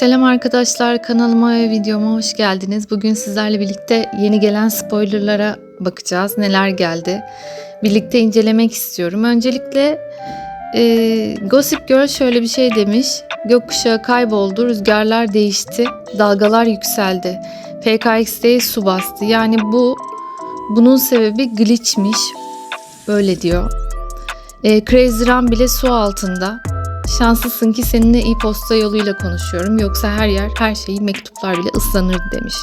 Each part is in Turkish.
Selam arkadaşlar kanalıma ve videoma hoş geldiniz. Bugün sizlerle birlikte yeni gelen spoilerlara bakacağız. Neler geldi? Birlikte incelemek istiyorum. Öncelikle e, Gossip Girl şöyle bir şey demiş. Gökkuşağı kayboldu, rüzgarlar değişti, dalgalar yükseldi. PKX'de su bastı. Yani bu bunun sebebi glitchmiş. Böyle diyor. E, Crazy Run bile su altında. Şanslısın ki seninle e-posta yoluyla konuşuyorum. Yoksa her yer, her şeyi mektuplar bile ıslanırdı demiş.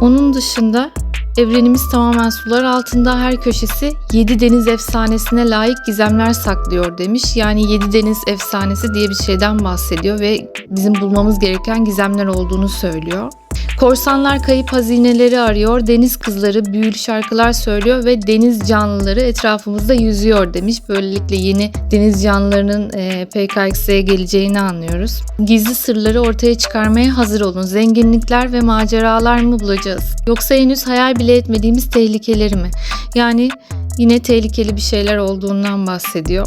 Onun dışında evrenimiz tamamen sular altında her köşesi 7 deniz efsanesine layık gizemler saklıyor demiş. Yani 7 deniz efsanesi diye bir şeyden bahsediyor ve bizim bulmamız gereken gizemler olduğunu söylüyor. Korsanlar kayıp hazineleri arıyor, deniz kızları büyülü şarkılar söylüyor ve deniz canlıları etrafımızda yüzüyor demiş. Böylelikle yeni deniz canlılarının e, PKX'ye geleceğini anlıyoruz. Gizli sırları ortaya çıkarmaya hazır olun. Zenginlikler ve maceralar mı bulacağız? Yoksa henüz hayal bile etmediğimiz tehlikeleri mi? Yani yine tehlikeli bir şeyler olduğundan bahsediyor.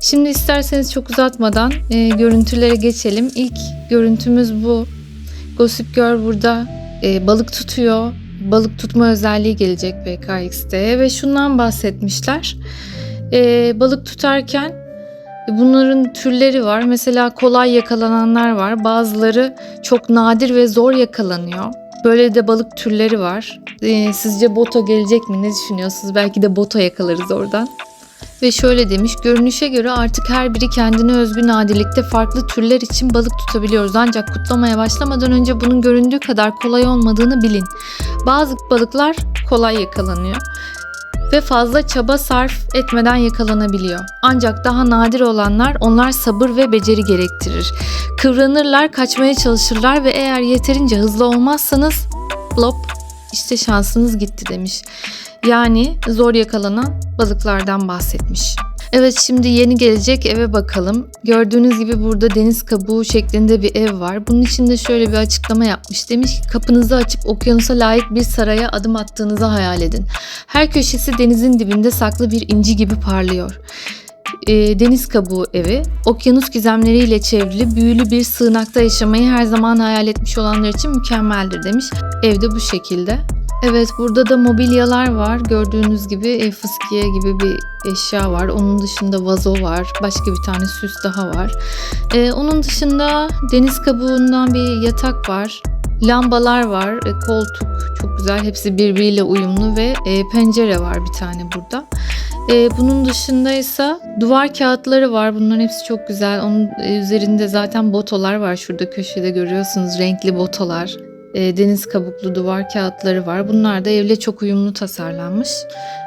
Şimdi isterseniz çok uzatmadan e, görüntülere geçelim. İlk görüntümüz bu. Gossip Girl burada e, balık tutuyor. Balık tutma özelliği gelecek PKX'de ve şundan bahsetmişler. E, balık tutarken bunların türleri var. Mesela kolay yakalananlar var. Bazıları çok nadir ve zor yakalanıyor. Böyle de balık türleri var. E, sizce boto gelecek mi? Ne düşünüyorsunuz? Belki de boto yakalarız oradan. Ve şöyle demiş, görünüşe göre artık her biri kendine özgü nadirlikte farklı türler için balık tutabiliyoruz. Ancak kutlamaya başlamadan önce bunun göründüğü kadar kolay olmadığını bilin. Bazı balıklar kolay yakalanıyor ve fazla çaba sarf etmeden yakalanabiliyor. Ancak daha nadir olanlar onlar sabır ve beceri gerektirir. Kıvranırlar, kaçmaya çalışırlar ve eğer yeterince hızlı olmazsanız flop işte şansınız gitti demiş. Yani zor yakalanan balıklardan bahsetmiş. Evet şimdi yeni gelecek eve bakalım. Gördüğünüz gibi burada deniz kabuğu şeklinde bir ev var. Bunun için de şöyle bir açıklama yapmış. Demiş ki kapınızı açıp okyanusa layık bir saraya adım attığınızı hayal edin. Her köşesi denizin dibinde saklı bir inci gibi parlıyor. E, deniz kabuğu evi, okyanus gizemleriyle çevrili büyülü bir sığınakta yaşamayı her zaman hayal etmiş olanlar için mükemmeldir demiş. Evde bu şekilde. Evet burada da mobilyalar var. Gördüğünüz gibi ev fıskiye gibi bir eşya var. Onun dışında vazo var. Başka bir tane süs daha var. Ee, onun dışında deniz kabuğundan bir yatak var. Lambalar var. E, koltuk çok güzel. Hepsi birbiriyle uyumlu ve e, pencere var bir tane burada. E, bunun dışında ise duvar kağıtları var. Bunların hepsi çok güzel. Onun üzerinde zaten botolar var. Şurada köşede görüyorsunuz renkli botolar e, deniz kabuklu duvar kağıtları var. Bunlar da evle çok uyumlu tasarlanmış.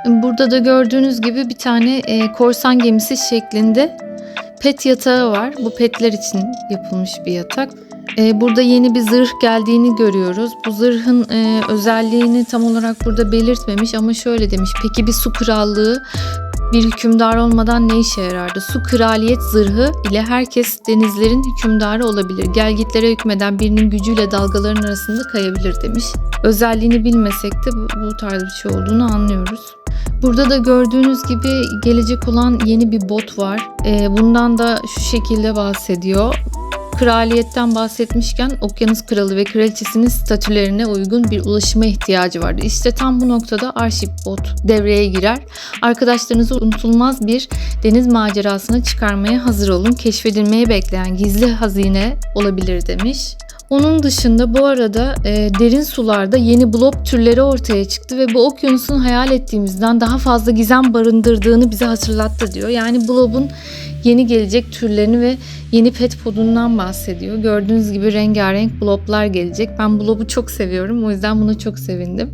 Burada da gördüğünüz gibi bir tane e, korsan gemisi şeklinde pet yatağı var. Bu petler için yapılmış bir yatak. E, burada yeni bir zırh geldiğini görüyoruz. Bu zırhın e, özelliğini tam olarak burada belirtmemiş ama şöyle demiş. Peki bir su krallığı bir hükümdar olmadan ne işe yarardı? Su kraliyet zırhı ile herkes denizlerin hükümdarı olabilir. Gelgitlere hükmeden birinin gücüyle dalgaların arasında kayabilir demiş. Özelliğini bilmesek de bu, bu tarz bir şey olduğunu anlıyoruz. Burada da gördüğünüz gibi gelecek olan yeni bir bot var. Ee, bundan da şu şekilde bahsediyor kraliyetten bahsetmişken okyanus kralı ve kraliçesinin statülerine uygun bir ulaşıma ihtiyacı vardı. İşte tam bu noktada Arship Bot devreye girer. Arkadaşlarınızı unutulmaz bir deniz macerasına çıkarmaya hazır olun. Keşfedilmeyi bekleyen gizli hazine olabilir demiş. Onun dışında bu arada e, derin sularda yeni blob türleri ortaya çıktı ve bu okyanusun hayal ettiğimizden daha fazla gizem barındırdığını bize hatırlattı diyor. Yani blobun yeni gelecek türlerini ve yeni pet podundan bahsediyor. Gördüğünüz gibi rengarenk bloblar gelecek. Ben blobu çok seviyorum. O yüzden buna çok sevindim.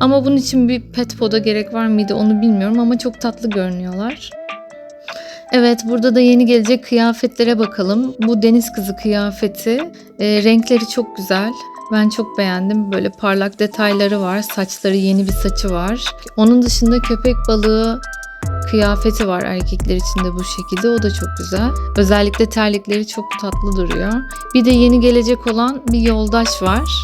Ama bunun için bir pet poda gerek var mıydı onu bilmiyorum ama çok tatlı görünüyorlar. Evet burada da yeni gelecek kıyafetlere bakalım. Bu deniz kızı kıyafeti. E, renkleri çok güzel. Ben çok beğendim. Böyle parlak detayları var. Saçları yeni bir saçı var. Onun dışında köpek balığı kıyafeti var erkekler için de bu şekilde. O da çok güzel. Özellikle terlikleri çok tatlı duruyor. Bir de yeni gelecek olan bir yoldaş var.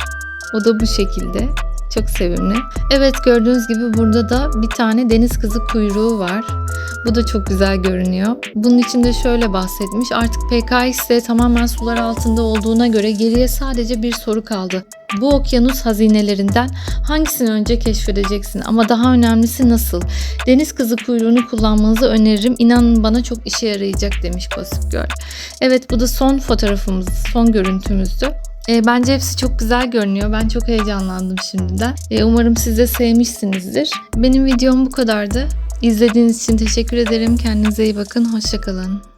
O da bu şekilde. Çok sevimli. Evet gördüğünüz gibi burada da bir tane deniz kızı kuyruğu var. Bu da çok güzel görünüyor. Bunun için de şöyle bahsetmiş. Artık PKX de tamamen sular altında olduğuna göre geriye sadece bir soru kaldı. Bu okyanus hazinelerinden hangisini önce keşfedeceksin ama daha önemlisi nasıl? Deniz kızı kuyruğunu kullanmanızı öneririm. İnanın bana çok işe yarayacak demiş Gossip Girl. Evet bu da son fotoğrafımız, son görüntümüzdü. E, bence hepsi çok güzel görünüyor. Ben çok heyecanlandım şimdiden. E, umarım siz de sevmişsinizdir. Benim videom bu kadardı. İzlediğiniz için teşekkür ederim. Kendinize iyi bakın. Hoşçakalın.